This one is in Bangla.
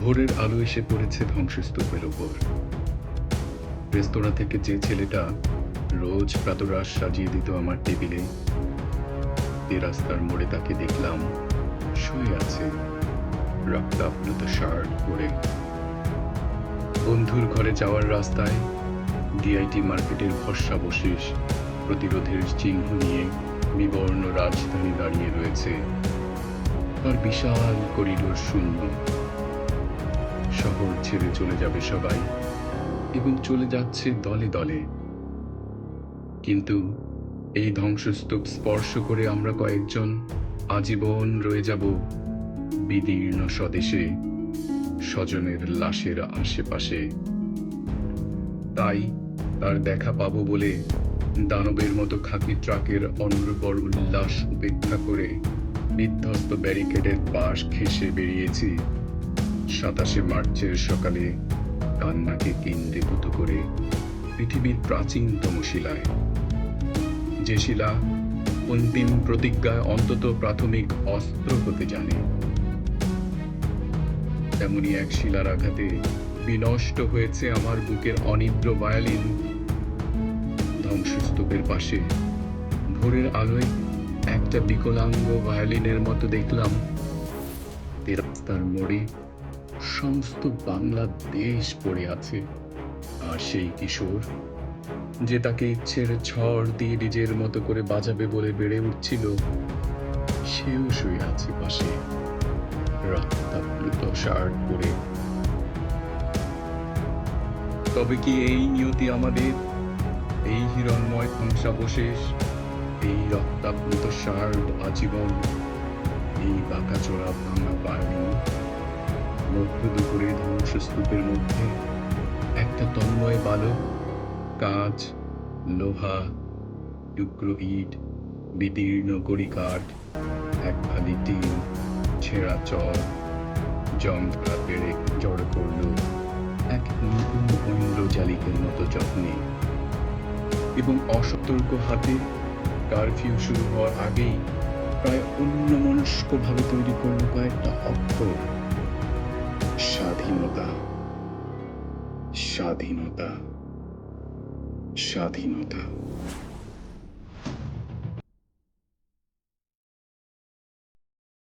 ভোরের আলো এসে পড়েছে ধ্বংসস্তূপের ওপর রেস্তোরাঁ থেকে যে ছেলেটা রোজ প্রাতরাশ সাজিয়ে দিত আমার টেবিলে এ রাস্তার মোড়ে তাকে দেখলাম শুয়ে আছে রক্তাপ্লুত শার্ট পরে। বন্ধুর ঘরে যাওয়ার রাস্তায় ডিআইটি মার্কেটের ভরসাবশেষ প্রতিরোধের চিহ্ন নিয়ে বিবর্ণ রাজধানী দাঁড়িয়ে রয়েছে। তার বিশাল করিডোর শূন্য। শহর ছেড়ে চলে যাবে সবাই এবং চলে যাচ্ছে দলে দলে। কিন্তু এই ধ্বংসস্তূপ স্পর্শ করে আমরা কয়েকজন আজীবন রয়ে যাব বিদীর্ণ স্বদেশে, স্বজনের লাশের আশেপাশে। তাই তার দেখা পাবো বলে দানবের মতো খাকি ট্রাকের অন্যপর উল্লাস উপেক্ষা করে বিধ্বস্ত ব্যারিকেডের পাশ ঘেঁষে বেরিয়েছি। সাতাশে মার্চের সকালে কান্নাকে কেন্দ্রীভূত করে পৃথিবীর প্রাচীনতম শিলায়। যে শিলা অন্তিম প্রতিজ্ঞায় অন্তত প্রাথমিক অস্ত্র হতে জানে। তেমনি এক শিলার আঘাতে বিনষ্ট হয়েছে আমার বুকের অনিদ্র ভায়োলিন। ধ্বংসস্তূপের পাশে ভোরের আলোয় একটা বিকলাঙ্গ ভায়োলিনের মতো দেখলাম। রাস্তার মোড়ে সমস্ত বাংলাদেশ পড়ে আছে। আর সেই কিশোর, যে তাকে ইচ্ছের ঝড় দিয়ে নিজের মতো করে বাজাবে বলে বেড়ে উঠছিল, সেও শুয়ে আছে পাশে রক্তাপ্লুত শার্ট পরে তবে কি এই নিয়তি আমাদের? এই হিরণময় ধ্বংসাবশেষ, এই রক্তাপ্লুত শার্ট আজীবন এই বাঁকাচোরা ভাঙা বাড়ি মধ্য দুপুরে ধ্বংসস্তূপের মধ্যে একটা তন্ময় বালক, কাঁচ, লোহা, টুকরো ইট, বিদীর্ণ গড়ি কাঠ এক ভালি টিন, ছেঁড়া চল যন্ত্রা পেড়ে জড় করল এক নিপুণ ঐন্দ্রজালিকের মতো যত্নে এবং অসতর্ক হাতে কারফিউ শুরু হওয়ার আগেই প্রায় অন্যমনস্কভাবে তৈরি করল কয়েকটা অক্ষর। স্বাধীনতা স্বাধীনতা স্বাধীনতা।